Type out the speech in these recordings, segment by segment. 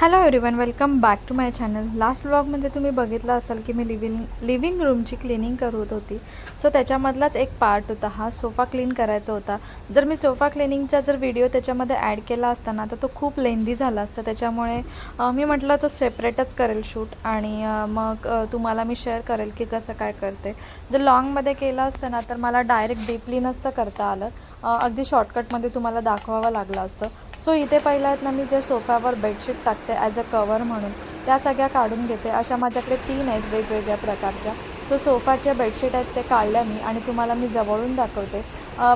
Hello everyone welcome back to my channel last ब्लॉगमध्ये तुम्ही बघितलं असाल की मी लिव्हिंग लिव्हिंग रूमची क्लिनिंग करत होती. सो त्याच्यामधलाच एक पार्ट होता. हा सोफा क्लीन करायचा होता. जर मी सोफा क्लिनिंगचा जर व्हिडिओ त्याच्यामध्ये ॲड केला असताना तर तो खूप लेंदी झाला असता. त्याच्यामुळे मी म्हटलं तो सेपरेटच करेल शूट आणि मग तुम्हाला मी शेअर करेल की कसं काय करते. जर लॉंगमध्ये केलं असतं ना तर मला डायरेक्ट डीपली नसतं करता आलं. अगदी शॉर्टकटमध्ये तुम्हाला दाखवावं लागलं असतं. सो इथे पहिला आहेत ना मी जे सोफ्यावर बेडशीट टाकते. ॲज अ कवर म्हणून. त्या सगळ्या काढून घेते. अशा माझ्याकडे तीन आहेत वेगवेगळ्या प्रकारच्या. सो सोफाच्या बेडशीट आहेत ते काढल्या मी आणि तुम्हाला मी जवळून दाखवते.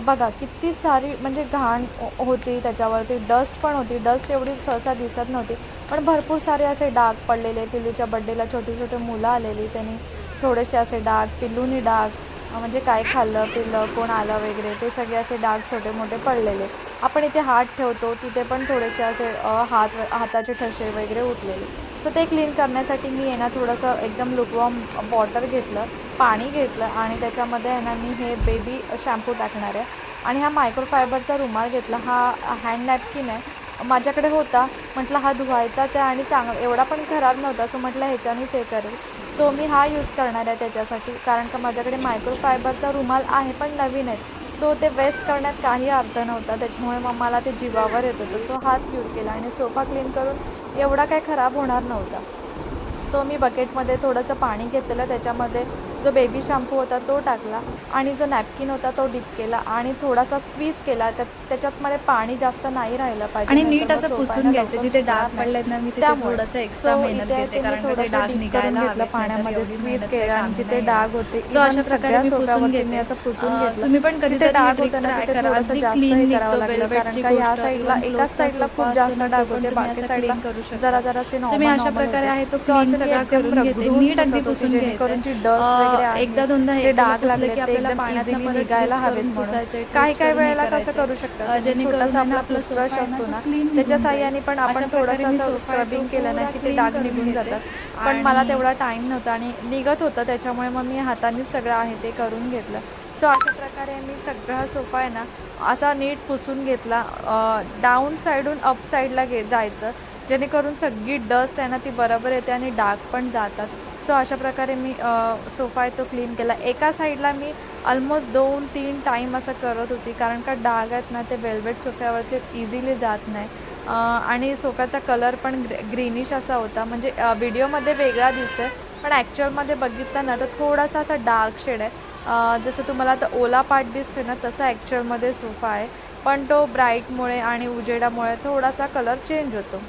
बघा किती सारी म्हणजे घाण हो, होती त्याच्यावरती. डस्ट पण होती. डस्ट एवढी सहसा दिसत नव्हती. पण भरपूर सारे असे डाग पडलेले. पिल्लूच्या बड्डेला छोटे छोटे मुलं आलेली त्यांनी. थोडेसे असे डाग पिल्लूनी डाग म्हणजे काय खाल्लं पिल्लं कोण आलं वगैरे ते सगळे असे डाग छोटे मोठे पडलेले. आपण इथे हात ठेवतो तिथे पण थोडेसे असे हात हाताचे ठसे वगैरे उठलेले. सो ते क्लीन करण्यासाठी मी आहे ना थोडंसं एकदम लुकवॉर्म वॉटर घेतलं पाणी घेतलं आणि त्याच्यामध्ये आहे ना मी हे बेबी शॅम्पू टाकणार आहे. आणि हा मायक्रोफायबरचा रुमाल घेतला. हा हँड नॅपकिन आहे. माझ्याकडे होता. म्हटलं हा धुवायचाच आहे आणि चांगला एवढा पण खराब नव्हता. सो म्हटलं ह्याच्यानेच हे करेल. सो मी हा यूज करणार आहे त्याच्यासाठी. कारण का माझ्याकडे मायक्रोफायबरचा रुमाल आहे पण नवीन आहे सो ते वेस्ट करण्यात काही अर्थ नव्हता. त्याच्यामुळे मग मला ते जीवावर येत होतं. सो हाच यूज केला आणि सोफा क्लीन करून एवढा काय खराब होणार नव्हता. सो मी बकेटमध्ये थोडंसं पाणी घेतलेलं. त्याच्यामध्ये जो बेबी शॅम्पू होता तो टाकला आणि जो नॅपकिन होता तो डिप केला आणि थोडासा स्क्वीज केला त्याच्यात मध्ये पाणी जास्त नाही राहिलं पाहिजे आणि नीट असं पुसून घ्यायचं जिथे डाग नाही. पडलेत ना मी. थोडंसं एक्स्ट्रा मेहनत घेते कारण डाग निघायला घेतलं पाण्यामध्ये स्क्वीज केलं आणि जिथे. डाग होते सो अशा प्रकारे मी पुसून घेते असं पुसून घेतलं तुम्ही पण कधीतरी डाग होतं ना तिथे. थोडंसं जास्त करावं लागलं कारण का गोष्ट, साईडला एकाच साईडला खूप जास्त डाग होते बाकी असा साईडला. जरा जरासे So मी अशा प्रकारे आहे तो clean सगळा करून घेते. नीट अगदी पुसून जेणेकरून एकदा दोनदा हे डाग लागले की आपल्याला परत निघायला हवेत पुसायचंय, काही काही वेळेला कसं. करू शकतात? तुम्ही जेणेकरून आपला आपला असतो ना त्याच्या. साह्याने पण आपण थोडंसं स्क्रबिंग केलं ना की ते डाग निघून. जातात. पण मला तेवढा टाईम नव्हता आणि निघत होतं त्याच्यामुळे मग मी हातानेच सगळं आहे ते करून घेतलं. सो अशा प्रकारे मी सगळा सोफा आहे ना असा नीट पुसून घेतला. डाऊन साईडून अप साईडला गे जायचं. जेणेकरून सगळी डस्ट आहे ना ती बरोबर येते आणि डाग पण जातात. सो अशा प्रकारे मी सोफा आहे तो क्लीन केला. एका साईडला मी ऑलमोस्ट दोन तीन टाईम असं करत होती कारण का डाग आहेत ना ते वेल्वेट सोफ्यावरचे इझिली जात नाही. आणि सोफ्याचा कलर पण ग्रे ग्रीनिश असा होता. म्हणजे व्हिडिओमध्ये वेगळा दिसतोय पण ॲक्च्युअलमध्ये बघितलं ना तर थोडासा असा डार्क शेड आहे. जसं तुम्हाला आता ओला पार्ट दिसतोय ना तसा ॲक्च्युअलमध्ये सोफा आहे. पण तो ब्राईटमुळे आणि उजेडामुळे थोडासा कलर चेंज होतो.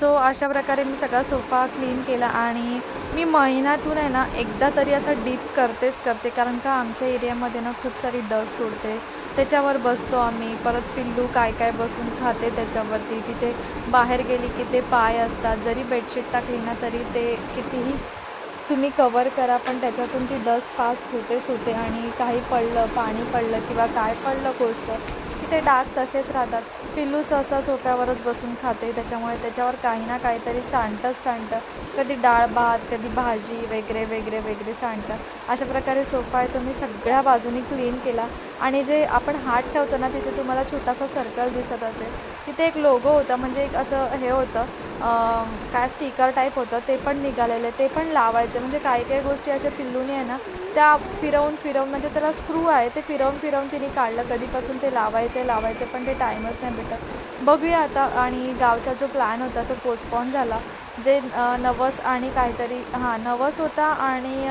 सो अशा प्रकारे मी सगळा सोफा क्लीन केला आणि मी महिन्यातून आहे ना एकदा तरी असं डीप करतेच करते कारण का आमच्या एरियामध्ये ना खूप सारी डस्ट उडते. त्याच्यावर बसतो आम्ही परत पिल्लू काय काय बसून खाते त्याच्यावरती तिचे बाहेर गेली की ते पाय असतात जरी बेडशीट टाकली ना तरी ते कितीही तुम्ही कवर करा पण त्याच्यातून ती डस्ट फास्ट होतेच होते आणि काही पडलं पाणी पडलं किंवा काय पडलं गोष्ट ते डाग तसेच राहतात. पिल्लू सहसा सोफ्यावरच बसून खाते. त्याच्यामुळे त्याच्यावर काही ना काहीतरी सांडतंच सांडतं. कधी डाळ भात कधी भाजी वगैरे वगैरे वगैरे सांडतं. अशा प्रकारे सोफा आहे तुम्ही सगळ्या बाजूनी क्लीन केला. आणि जे आपण हात ठेवतो ना तिथे तुम्हाला छोटासा सर्कल दिसत असेल. तिथे एक लोगो होता म्हणजे एक असं हे होतं काय स्टिकर टाईप होतं ते पण निघालेलं ते पण लावायचं. म्हणजे काही काही गोष्टी अशा पिल्लूनी आहे ना त्या फिरवून फिरवून म्हणजे त्याला स्क्रू आहे ते फिरवून फिरवून तिने काढलं. कधीपासून ते लावायचं लावायचं पण ते टाईमच नाही भेटत. बघूया आता आणि गावचा जो प्लॅन होता तो पोस्टपॉन झाला. जे नवस आणि काहीतरी हां नवस होता आणि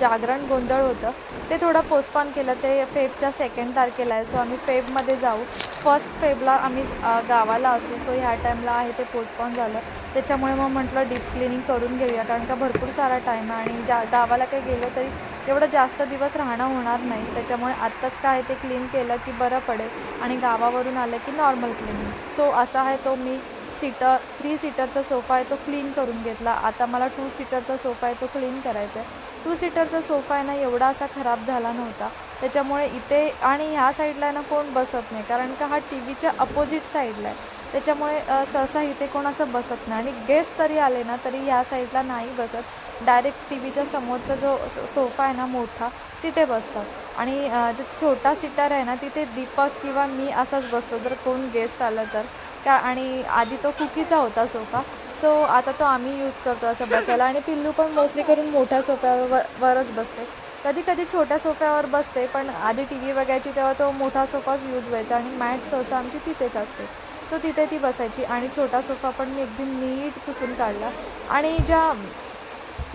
जागरण गोंधळ होतं. ते थोडं पोस्टपॉन केलं. ते फेबच्या सेकंड तारखेला आहे. सो आम्ही फेबमध्ये जाऊ. फर्स्ट फेबला आम्ही गावाला असू. सो ह्या टाईमला आहे ते पोस्टपॉन झालं. त्याच्यामुळे मग म्हटलं डीप क्लिनिंग करून घेऊया. कारण का भरपूर सारा टाईम आहे. आणि जा गावाला काही गेलो तरी एवढं जास्त दिवस राहणं होणार नाही. त्याच्यामुळे आत्ताच काय ते क्लीन केलं की बरं पडेल. आणि गावावरून आलं की नॉर्मल क्लिनिंग सो असा आहे तो मी सीटर थ्री सीटरचा सोफा आहे तो क्लीन करून घेतला. आता मला टू सीटरचा सोफा आहे तो क्लीन करायचा आहे. टू सीटरचा सोफा आहे ना एवढा असा खराब झाला नव्हता. त्याच्यामुळे इथे आणि ह्या साईडला ना कोण बसत नाही. कारण का हा टी व्हीच्या अपोजिट साईडला आहे. त्याच्यामुळे सहसा इथे कोण असं बसत नाही. आणि गेस्ट तरी आले ना तरी ह्या साईडला नाही बसत. डायरेक्ट टी व्हीच्या समोरचा जो सोफा आहे ना मोठा तिथे बसतात. आणि जो छोटा सीटर आहे ना तिथे दीपक किंवा मी असाच बसतो. जर कोण गेस्ट आलं तर. का? आणि आधी तो कुकीचा होता सोफा. सो आता तो आम्ही यूज करतो असं बसायला. आणि पिल्लू पण मोस्टली करून मोठ्या सोफ्यावर वरच बसते. कधी कधी छोट्या सोफ्यावर बसते पण आधी टी व्ही बघायची तेव्हा तो मोठा सोफाच यूज व्हायचा. आणि मॅट सहसा आमची तिथेच असते. सो तिथे ती बसायची. आणि छोटा सोफा पण मी एकदम नीट पुसून काढला. आणि ज्या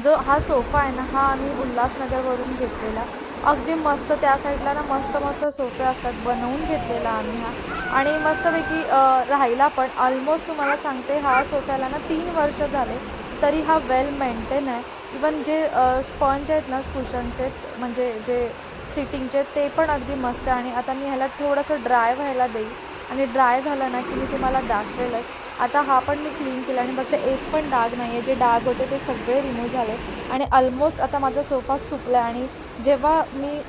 जो हा सोफा आहे ना हा आम्ही उल्हासनगरवरून घेतलेला. अगदी मस्त त्या साईडला ना मस्त मस्त सोफे असतात बनवून घेतलेला आम्ही हा. आणि मस्तपैकी राहिला पण. ऑलमोस्ट तुम्हाला सांगते हा सोफ्याला ना तीन वर्ष झाले तरी हा वेल मेंटेन आहे. इवन जे स्पॉन्ज आहेत ना कुशनचे म्हणजे जे सिटिंगचे ते पण अगदी मस्त आहे. आणि आता मी ह्याला थोडंसं ड्राय व्हायला देईल. आणि ड्राय झालं ना की मी तुम्हाला दाखवेलच. आता हा पण मी क्लीन केला आणि फक्त एक पण डाग नाही आहे जे डाग होते ते सगळे रिमूव्ह झाले. आणि ऑलमोस्ट आता माझा सोफा सुकला आणि जेव्हा मी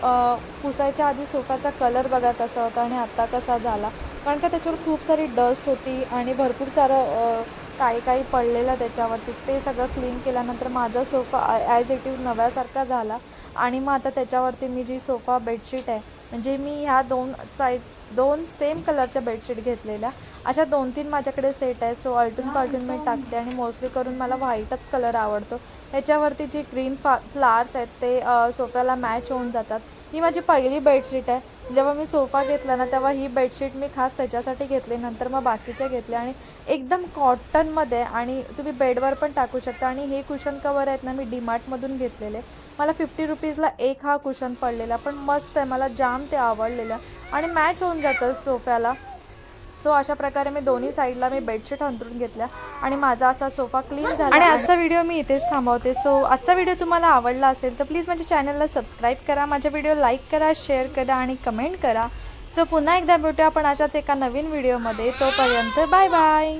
पुसायच्या आधी सोफ्याचा कलर बघा कसा होता आणि आत्ता कसा झाला. कारण का त्याच्यावर खूप सारी डस्ट होती आणि भरपूर सारं काही काही पडलेलं त्याच्यावरती. ते सगळं क्लीन केल्यानंतर माझा सोफा ॲज इट इज नव्यासारखा झाला. आणि मग आता त्याच्यावरती मी जी सोफा बेडशीट आहे म्हणजे मी ह्या दोन साईड दोन सेम कलरच्या बेडशीट घेतलेल्या. अशा दोन तीन माझ्याकडे सेट आहे सो अल्टून पाल्टून मी टाकते आणि मोस्टली करून मला व्हाईटच कलर आवडतो. ह्याच्यावरती जी ग्रीन फा फ्लावर्स आहेत ते सोफ्याला मॅच होऊन जातात. ही माझी पहिली बेडशीट आहे. जेव्हा मी सोफा घेतला ना तेव्हा ही बेडशीट मी खास त्याच्यासाठी घेतली नंतर मग बाकीच्या घेतल्या. आणि एकदम कॉटनमध्ये आणि तुम्ही बेडवर पण टाकू शकता. आणि हे कुशन कवर आहेत ना मी डीमार्टमधून घेतलेले. मला फिफ्टी रुपीजला एक हा कुशन पडलेला. पण मस्त आहे मला जाम ते आवडलेलं. आणि मॅच होऊन जातं सोफ्याला. सो अशा प्रकारे मी दोन्ही साईडला मी बेडशीट अंतरून घेतल्या आणि माझा असा सोफा क्लीन झाला. आणि आजचा व्हिडिओ मी इथेच थांबवते. सो आजचा व्हिडिओ तुम्हाला आवडला असेल तर प्लीज माझ्या चॅनलला सबस्क्राईब करा माझ्या व्हिडिओ लाईक करा शेअर करा आणि कमेंट करा. सो पुन्हा एकदा भेटूया आपण अशाच एका नवीन व्हिडिओमध्ये तोपर्यंत बाय बाय